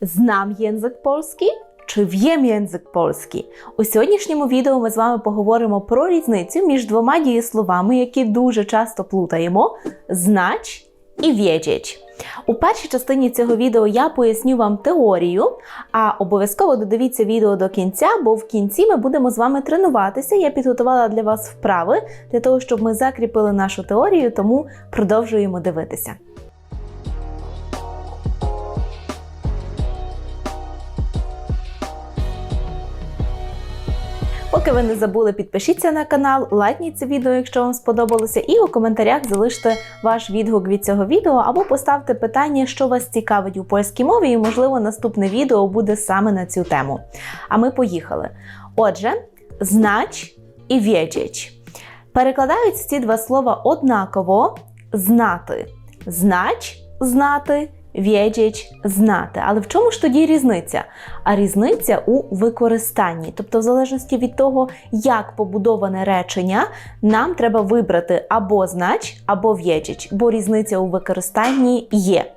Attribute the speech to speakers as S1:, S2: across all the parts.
S1: Знам єнзик польський чи в'єм єнзик польський? У сьогоднішньому відео ми з вами поговоримо про різницю між двома дієсловами, які дуже часто плутаємо: знач і «wiedzieć». У першій частині цього відео я поясню вам теорію, а обов'язково додивіться відео до кінця, бо в кінці ми будемо з вами тренуватися. Я підготувала для вас вправи для того, щоб ми закріпили нашу теорію, тому продовжуємо дивитися. Поки ви не забули, підпишіться на канал, лайкніть це відео, якщо вам сподобалося, і у коментарях залиште ваш відгук від цього відео або поставте питання, що вас цікавить у польській мові, і, можливо, наступне відео буде саме на цю тему. А ми поїхали. Отже, знач і «wiedzieć». Перекладаються ці два слова однаково знати. Знач знати, «wiedzieć» – знати. Але в чому ж тоді різниця? А різниця у використанні. Тобто, в залежності від того, як побудоване речення, нам треба вибрати або знач, або «wiedzieć», бо різниця у використанні є.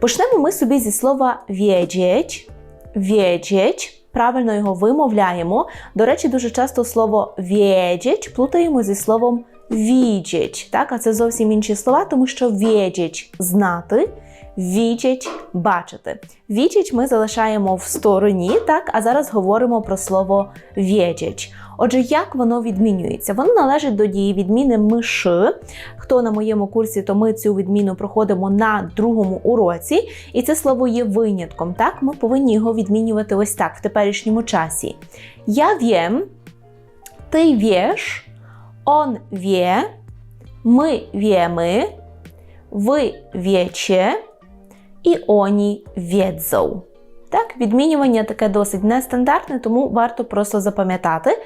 S1: Почнемо ми собі зі слова «wiedzieć». «Wiedzieć» правильно його вимовляємо. До речі, дуже часто слово «wiedzieć» плутаємо зі словом «widzieć». Так? А це зовсім інші слова, тому що «wiedzieć» – знати, «widzieć» – бачити. «Widzieć» ми залишаємо в стороні, так? а зараз говоримо про слово «wiedzieć». Отже, як воно відмінюється? Воно належить до дії відміни миши. Хто на моєму курсі, то ми цю відміну проходимо на другому уроці, і це слово є винятком. Так, ми повинні його відмінювати ось так в теперішньому часі. Я wiem, ти wiesz, on wie, my wiemy, ви wiecie і oni wiedzą. Так, відмінювання таке досить нестандартне, тому варто просто запам'ятати.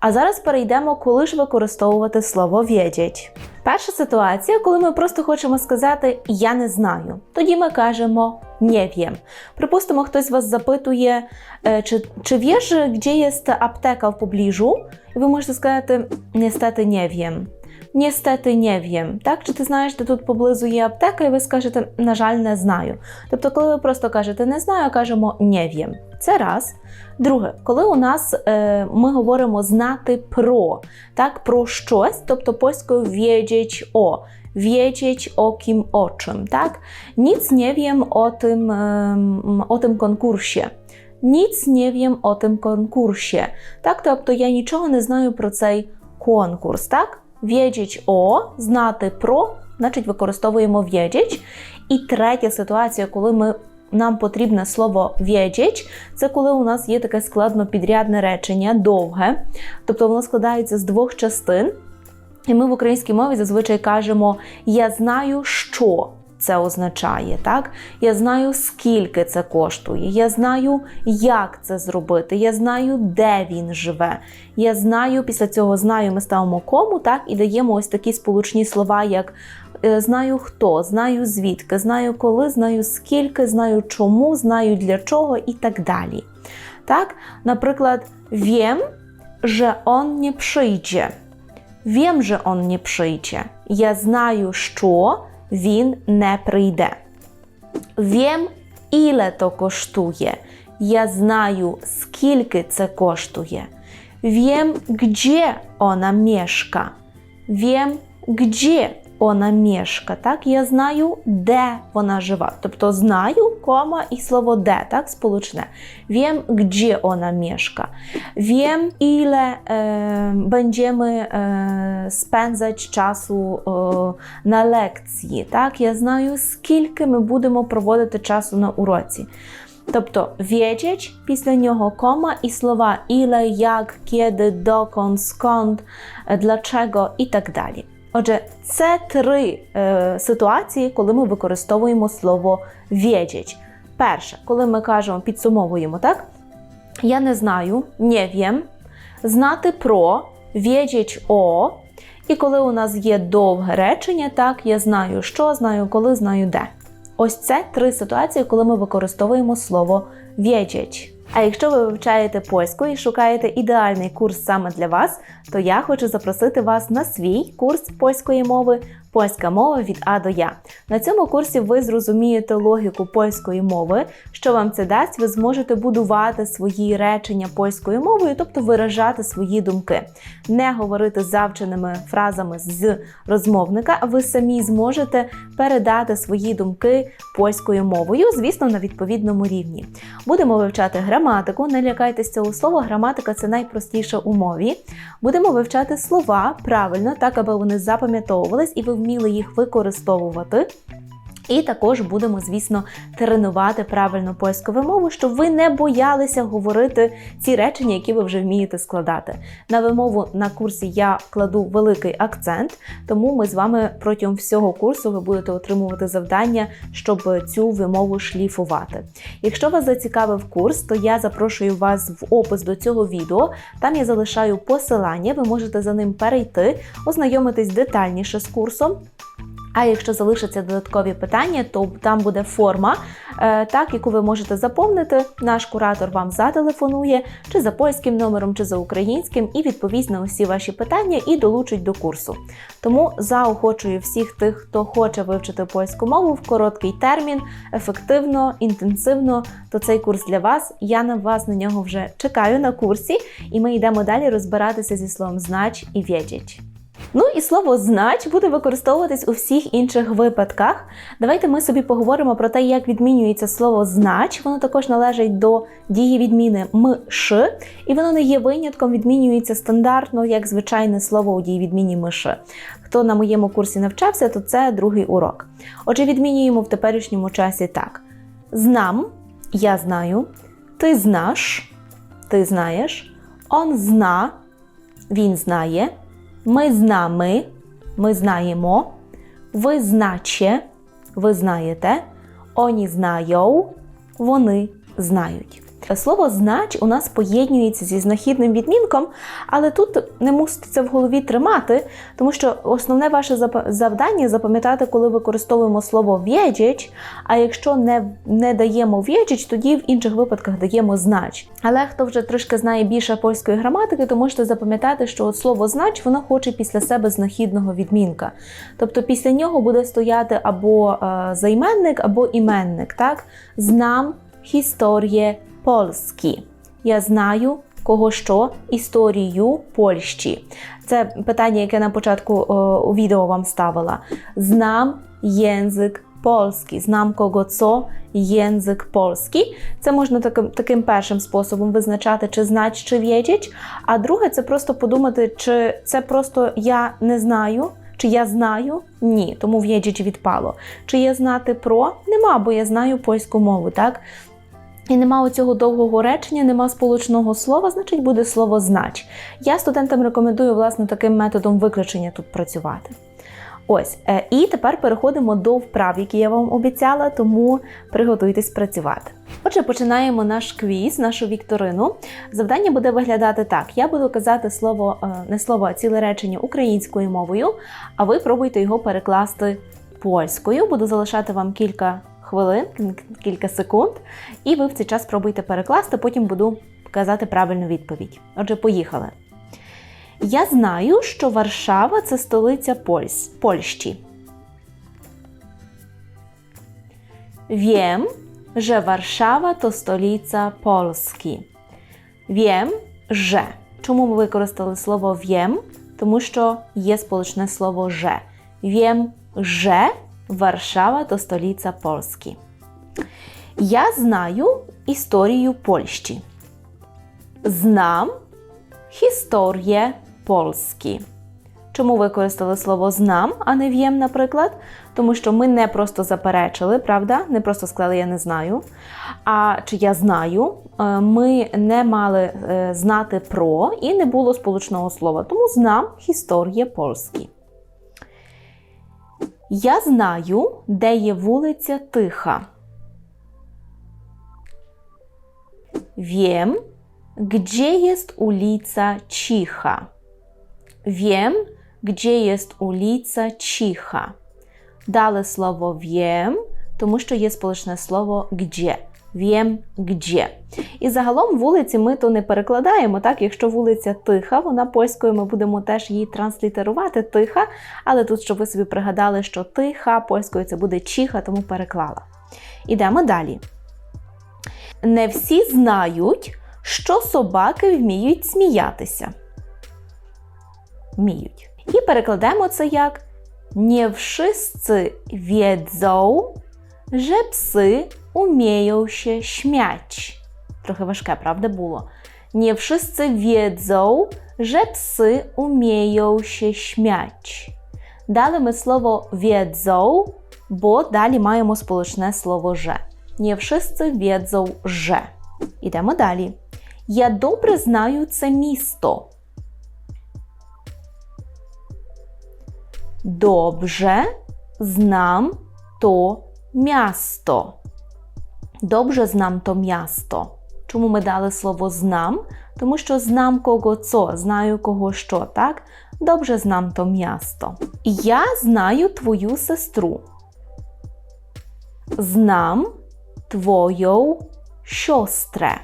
S1: А зараз перейдемо, коли ж використовувати слово «wiedzieć». Перша ситуація, коли ми просто хочемо сказати Я не знаю. Тоді ми кажемо «nie wiem». Припустимо, хтось вас запитує, е, чи, чи wiesz, gdzie jest аптека в поближу? І ви можете сказати «niestety nie wiem». Niestety nie wiem. Так? Чи ти знаєш, де тут поблизу є аптека, і ви скажете, на жаль, не знаю. Тобто, коли ви просто кажете не знаю, кажемо не wiem. Це раз. Друге, коли у нас е, ми говоримо знати про, так, про щось, тобто польською wiedzieć o. Wiedzieć o kim, o czym, tak? Nic nie wiem o tym, em, o tym konkursie. Nic nie wiem o tym. Так, тобто я нічого не знаю про цей конкурс, так? Wiedzieć o, знати про, значить використовуємо wiedzieć. І третя ситуація, коли ми, нам потрібне слово wiedzieć, це коли у нас є таке складнопідрядне речення, довге, тобто воно складається з двох частин. І ми в українській мові зазвичай кажемо Я знаю, що це означає. Так? Я знаю, скільки це коштує, я знаю, як це зробити, я знаю, де він живе. Я знаю, після цього знаю, ми ставимо кому, так, і даємо ось такі сполучні слова, як е, знаю хто, знаю звідки, знаю коли, знаю скільки, знаю чому, знаю для чого і так далі. Так? Наприклад, wiem, że on nie przyjdzie. Wiem, że on nie przyjdzie. Я знаю, що він не прийде. Wiem, ile to kosztuje. Я знаю, скільки це коштує. Wiem, gdzie ona mieszka. Wiem, gdzie ona mieszka. Так, я знаю, де вона живе. Тобто знаю, кома і слово де, так, сполучне. Gdzie ona mieszka. Wiem, ile e, będziemy e, spędzać czasu e, na lekції. Так, я знаю, скільки ми будемо проводити часу на уроці. Тобто wiedzieć, після нього кома і слова ile, як, kiedy, dokąd, skąd, е, dlaczego і так далі. Отже, це три е, ситуації, коли ми використовуємо слово wiedzieć. Перше, коли ми кажемо, підсумовуємо, так? Я не знаю, не wiem, знати про, wiedzieć o. І коли у нас є довге речення, так, я знаю що, знаю коли, знаю де. Ось це три ситуації, коли ми використовуємо слово wiedzieć. А якщо ви вивчаєте польську і шукаєте ідеальний курс саме для вас, то я хочу запросити вас на свій курс польської мови Польська мова від А до Я. На цьому курсі ви зрозумієте логіку польської мови. Що вам це дасть? Ви зможете будувати свої речення польською мовою, тобто виражати свої думки, не говорити завченими фразами з розмовника. Ви самі зможете передати свої думки польською мовою, звісно, на відповідному рівні. Будемо вивчати граматику. Не лякайтесь цього слова. Граматика це найпростіше у мові. Будемо вивчати слова правильно, так аби вони запам'ятовувались і ви вміли їх використовувати. І також будемо, звісно, тренувати правильну польську вимову, щоб ви не боялися говорити ці речення, які ви вже вмієте складати. На вимову на курсі я кладу великий акцент, тому ми з вами протягом всього курсу ви будете отримувати завдання, щоб цю вимову шліфувати. Якщо вас зацікавив курс, то я запрошую вас в опис до цього відео. Там я залишаю посилання, ви можете за ним перейти, ознайомитись детальніше з курсом. А якщо залишаться додаткові питання, то там буде форма, е, так, яку ви можете заповнити. Наш куратор вам зателефонує чи за польським номером, чи за українським, і відповість на усі ваші питання і долучить до курсу. Тому заохочую всіх тих, хто хоче вивчити польську мову в короткий термін, ефективно, інтенсивно, то цей курс для вас. Я на вас на нього вже чекаю на курсі, і ми йдемо далі розбиратися зі словом знач і «wiedzieć». Ну і слово знач буде використовуватись у всіх інших випадках. Давайте ми собі поговоримо про те, як відмінюється слово знач. Воно також належить до дії відміни мш, і воно не є винятком, відмінюється стандартно, як звичайне слово у дії відміні миш. Хто на моєму курсі навчався, то це другий урок. Отже, відмінюємо в теперішньому часі так: знам, я знаю, ти знаш, ти знаєш, он зна, він знає. Ми знами, ми знаємо, ви значе, ви знаєте, оні знайов, вони знають. Слово знач у нас поєднюється зі знахідним відмінком, але тут не мусите це в голові тримати, тому що основне ваше завдання запам'ятати, коли використовуємо слово «wiedzieć», а якщо не не даємо «wiedzieć», тоді в інших випадках даємо знач. Але хто вже трошки знає більше польської граматики, то можете запам'ятати, що от слово знач воно хоче після себе знахідного відмінка. Тобто після нього буде стояти або е, займенник, або іменник. Так? Знам історія Polski. Я знаю, кого що історію Польщі. Це питання, яке на початку о, у відео вам ставила. Знам єнзик польський. Знам кого цо єнзик польський. Це можна таким таким першим способом визначати, чи знать, чи в'єдять. А друге, це просто подумати, чи це просто я не знаю. Чи я знаю? Ні, тому в'єдять відпало. Чи я знати про? Нема, бо я знаю польську мову, так? І нема оцього довгого речення, нема сполучного слова, значить буде слово знач. Я студентам рекомендую, власне, таким методом виключення тут працювати. Ось, е, і тепер переходимо до вправ, які я вам обіцяла, тому приготуйтесь працювати. Отже, починаємо наш квіз, нашу вікторину. Завдання буде виглядати так: я буду казати слово, е, не слово, а ціле речення українською мовою, а ви пробуйте його перекласти польською. Буду залишати вам кілька хвилин, кілька секунд, і ви в цей час спробуйте перекласти, потім буду казати правильну відповідь. Отже, поїхали. Я знаю, що Варшава це столиця Польсь, Польщі. Wiem, że Warszawa to stolica Polski. Wiem, że. Чому ми використали слово wiem? Тому що є сполучне слово że. Wiem, że Warszawa to stolica Polski. Я знаю історію Польщі. Знам історію Польські. Чому використали слово знам, а не в'єм, наприклад? Тому що ми не просто заперечили, правда? Не просто сказали я не знаю. А чи я знаю, е, ми не мали е, знати про і не було сполучного слова. Тому знам історія Польські. Я знаю, де є вулиця Тиха. Wiem, gdzie jest ulica Cicha. Wiem, gdzie jest ulica Cicha. Дали слово wiem, тому що є сполучне слово gdzie. Wiem gdzie. І загалом вулиці ми то не перекладаємо. Так, якщо вулиця тиха, вона польською ми будемо теж її транслітерувати тиха. Але тут, щоб ви собі пригадали, що тиха польською це буде чиха, тому переклала. Ідемо далі. Не всі знають, що собаки вміють сміятися. Вміють. І перекладемо це як Nie wszyscy wiedzą, że psy umieją się śmiać. Trochę ważkie, prawda było? Nie wszyscy wiedzą, że psy umieją się śmiać. Дали ми слово wiedzą, бо далі маємо сполучне слово że. Nie wszyscy wiedzą, że. Ідемо далі. Я добре знаю це місто. Dobrze znam to miasto. Dobrze znam to miasto. Чому ми дали слово знам? Тому що знам кого цо, знаю кого що, так? Добре знам то місто. Я знаю твою сестру. Знам твою сестрę.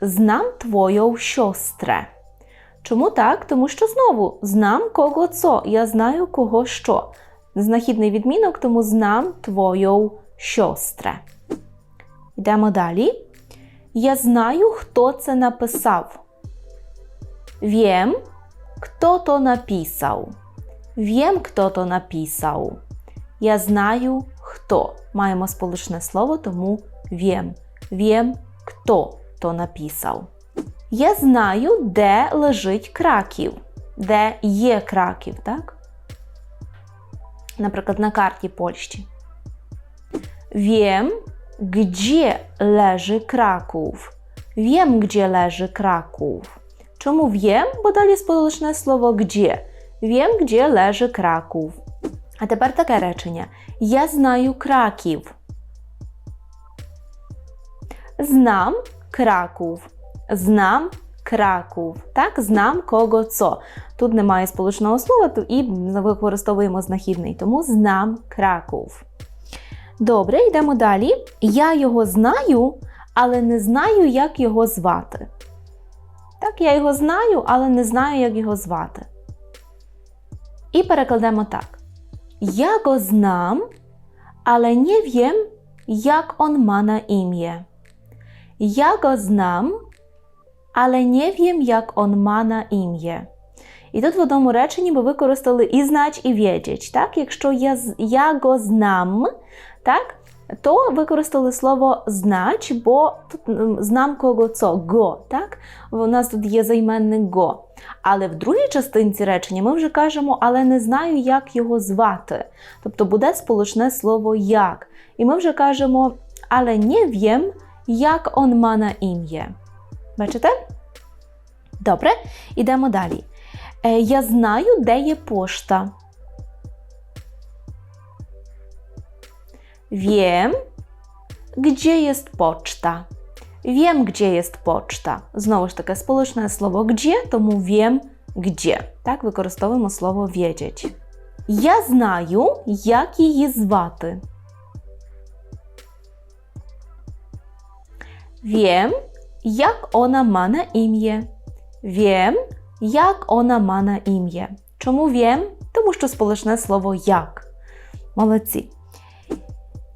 S1: Знам твою сестрę. Чому так? Тому що знову знам кого цо, я знаю кого що. Знахідний відмінок, тому знам твою сестрę. Йдемо далі. Я знаю, хто це написав. Wiem, kto to napisał. Wiem, kto to napisał. Я знаю, хто. Маємо сполучне слово, тому wiem. Wiem, kto to napisał. Я знаю, де лежить Краків. Де є Краків, так? Наприклад, на карті Польщі. Wiem, gdzie leży Kraków. Wiem, gdzie leży Kraków. Czemu wiem? Bo далі сполучне слово gdzie. Wiem, gdzie leży Kraków. А тепер таке речення. Я знаю Краків. Знам Краков. Знам Краков. Так, знам кого цо. Тут немає сполучного слова, то і використовуємо знахідний, тому знам Краков. Добре, йдемо далі. Я його знаю, але не знаю, як його звати. Так, я його знаю, але не знаю, як його звати. І перекладемо так. Я го знам, але не wiem, як он na imię. Я го знам, але не wiem, як он na imię. І тут в одному реченні ми використали і знач, і wiedzieć. Так? Якщо я, я го знам, так? то використали слово знач, бо тут знам кого цо го. Так? У нас тут є займенник го. Але в другій частинці речення ми вже кажемо, але не знаю, як його звати. Тобто буде сполучне слово як. І ми вже кажемо, але не wiem, як он ma на ім'я. Бачите? Добре, ідемо далі. Я знаю, де є пошта. Wiem, gdzie jest poczta. Wiem, gdzie jest poczta. Знову ж таке сполучне слово gdzie, тому wiem, gdzie. Так, використовуємо слово wiedzieć. Я знаю, як її звати. Wiem, jak ona ma na imię. Wiem, як ona ma na imię. Чому wiem? Тому що сполучне слово як. Молодці.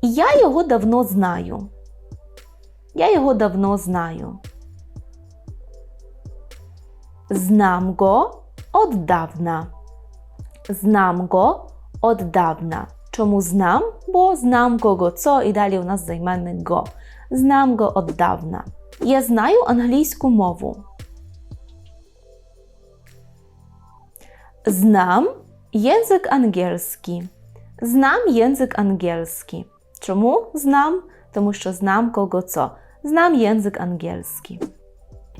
S1: Я його давно знаю. Я його давно знаю. Знам го od dawna. Знам го od dawna. Чому знам? Бо знам кого цо і далі у нас займенник го. Знам го od dawna. Я знаю англійську мову. Znam język angielski. Znam język angielski. Чому знам? Тому що знам кого цо. Знам єнзик ангельський.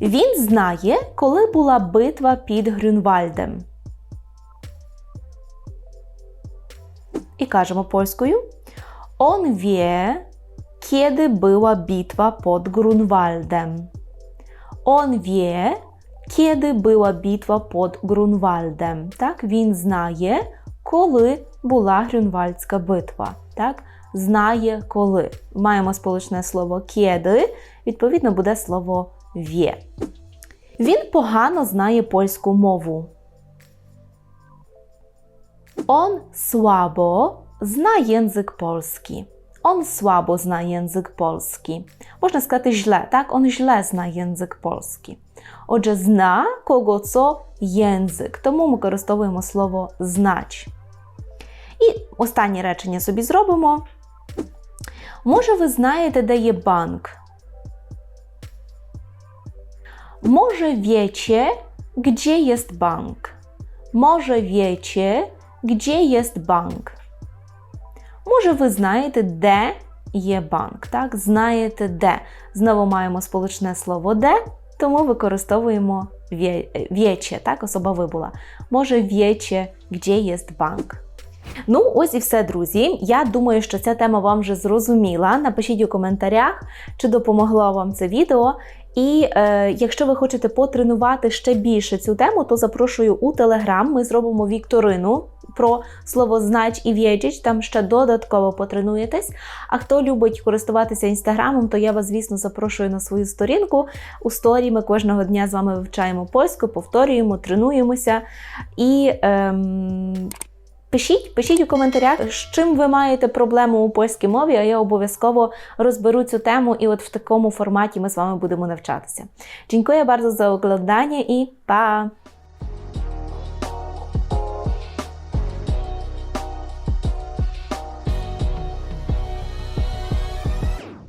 S1: Він знає, коли була битва під Грюнвальдем. І кажемо польською. Он wie, kiedy była bitwa pod Grunwaldem. On wie, kiedy była bitwa pod Grunwaldem. Так, він знає, коли була Грюнвальдська битва. Так? Знає коли. Маємо сполучне слово «kiedy», відповідно буде слово «wie». Він погано знає польську мову. On słabo zna język polski. On słabo zna język polski. Можна сказати źle, так? On źle zna język polski. Отже, зна кого co język. Тому ми використовуємо слово знать. І останнє речення собі зробимо. Може, ви знаєте, де є банк? Może wiecie, gdzie jest bank? Może wiecie, gdzie jest bank? Може, ви знаєте, де є банк? Так, знаєте де. Знову маємо сполучне слово де, тому використовуємо wie- wiecie, так, особа була. Може, wiecie, gdzie jest bank? Ну, ось і все, друзі. Я думаю, що ця тема вам вже зрозуміла. Напишіть у коментарях, чи допомогло вам це відео. І е, якщо ви хочете потренувати ще більше цю тему, то запрошую у Телеграм. Ми зробимо вікторину про слово знач і в'єдіч, там ще додатково потренуєтесь. А хто любить користуватися інстаграмом, то я вас, звісно, запрошую на свою сторінку. У сторі ми кожного дня з вами вивчаємо польську, повторюємо, тренуємося. І ем, Пишіть, пишіть у коментарях, з чим ви маєте проблему у польській мові, а я обов'язково розберу цю тему, і от в такому форматі ми з вами будемо навчатися. Дякую дуже за oglądanie і pa!